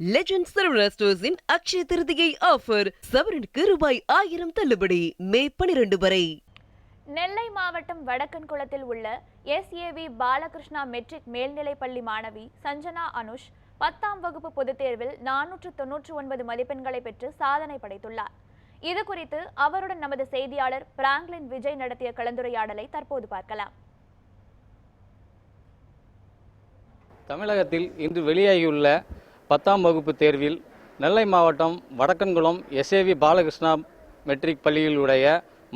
Legend Saravana ஸ்டோர்ஸின் Akshaya Tritiya offer சவரனுக்கு ரூபாய் ஆயிரம் தள்ளுபடி. மே பனிரெண்டு வரை. நெல்லை மாவட்டம் வடக்கன்குளத்தில் உள்ள எஸ்ஏவி பாலகிருஷ்ணா மெட்ரிக் மேல்நிலைப்பள்ளி மாணவி சஞ்சனா அனுஷ் பத்தாம் வகுப்பு பொதுத் தேர்வில் நானூற்று தொன்னூற்று ஒன்பது மதிப்பெண்களை பெற்று சாதனை படைத்துள்ளார். இது குறித்து அவருடன் நமது செய்தியாளர் பிராங்க்லின் விஜய் நடத்திய கலந்துரையாடலை தற்போது பார்க்கலாம். தமிழகத்தில் இன்று வெளியாகியுள்ள பத்தாம் வகுப்பு தேர்வில் நெல்லை மாவட்டம் வடக்கன்குளம் எஸ்ஏவி பாலகிருஷ்ணா மெட்ரிக் பள்ளியிலுடைய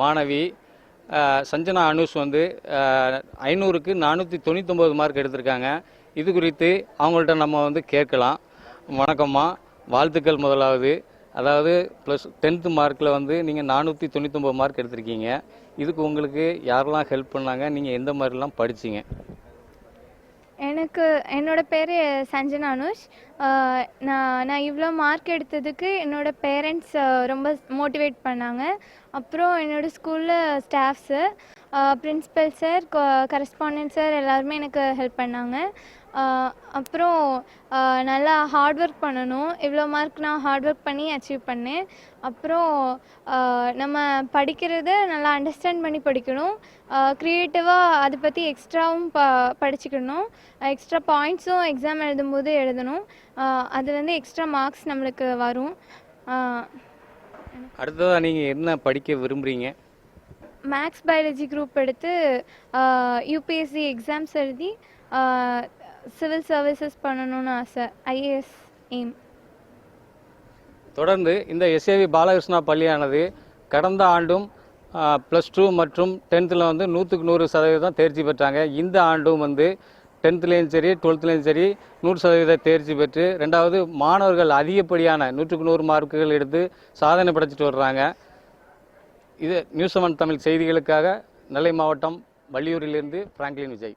மாணவி சஞ்சனா அனுஷ் வந்து ஐநூறுக்கு நானூற்றி தொண்ணூத்தொம்பது மார்க் எடுத்திருக்காங்க. இது குறித்து அவங்கள்ட்ட நம்ம வந்து கேட்கலாம். வணக்கம்மா வாழ்த்துக்கள் முதலாவது. அதாவது ப்ளஸ் டென்த்து மார்க்கில் வந்து நீங்கள் நானூற்றி தொண்ணூத்தொம்பது மார்க் எடுத்திருக்கீங்க. இதுக்கு உங்களுக்கு யாரெல்லாம் ஹெல்ப் பண்ணாங்க? நீங்கள் எந்த மாதிரிலாம் படிச்சிங்க? எனக்கு என்னோட பேர் சஞ்சன் அனுஷ். நான் நான் இவ்வளோ மார்க் எடுத்ததுக்கு என்னோட பேரண்ட்ஸ் ரொம்ப மோட்டிவேட் பண்ணாங்க. அப்புறம் என்னோட ஸ்கூலில் staffs principal sir correspondent sir எல்லாருமே எனக்கு ஹெல்ப் பண்ணாங்க. அப்புறம் நல்லா ஹார்ட் ஒர்க் பண்ணணும். இவ்வளோ மார்க் நான் ஹார்ட் ஒர்க் பண்ணி அச்சீவ் பண்ணேன். அப்புறம் நம்ம படிக்கிறத நல்லா அண்டர்ஸ்டாண்ட் பண்ணி படிக்கணும். க்ரியேட்டிவாக அதை பற்றி எக்ஸ்ட்ராவும் ப படிச்சுக்கணும். எக்ஸ்ட்ரா பாயிண்ட்ஸும் எக்ஸாம் எழுதும்போது எழுதணும். அதுலேருந்து எக்ஸ்ட்ரா மார்க்ஸ் நம்மளுக்கு வரும். அடுத்ததாக நீங்கள் என்ன படிக்க விரும்புகிறீங்க மேக்ஸ் பயாலஜி குரூப் எடுத்து யூபிஎஸ்சி எக்ஸாம்ஸ் எழுதி சிவில் சர்வீசஸ் பண்ணணும்னு ஆசை. ஐஏஎஸ் எய்ம் தொடர்ந்து இந்த எஸ்ஏவி பாலகிருஷ்ணா பள்ளியானது கடந்த ஆண்டும் ப்ளஸ் டூ மற்றும் டென்த்தில் வந்து நூற்றுக்கு நூறு சதவீதம் தேர்ச்சி பெற்றாங்க. இந்த ஆண்டும் வந்து டென்த்துலேயும் சரி டுவெல்த்துலேயும் சரி நூறு சதவீத தேர்ச்சி பெற்று ரெண்டாவது மாணவர்கள் அதிகப்படியான நூற்றுக்கு நூறு மார்க்குகள் எடுத்து சாதனை படைச்சிட்டு வர்றாங்க. இது நியூஸ் செவன் தமிழ் செய்திகளுக்காக நெல்லை மாவட்டம் வள்ளியூரிலிருந்து பிராங்க்லின் விஜய்.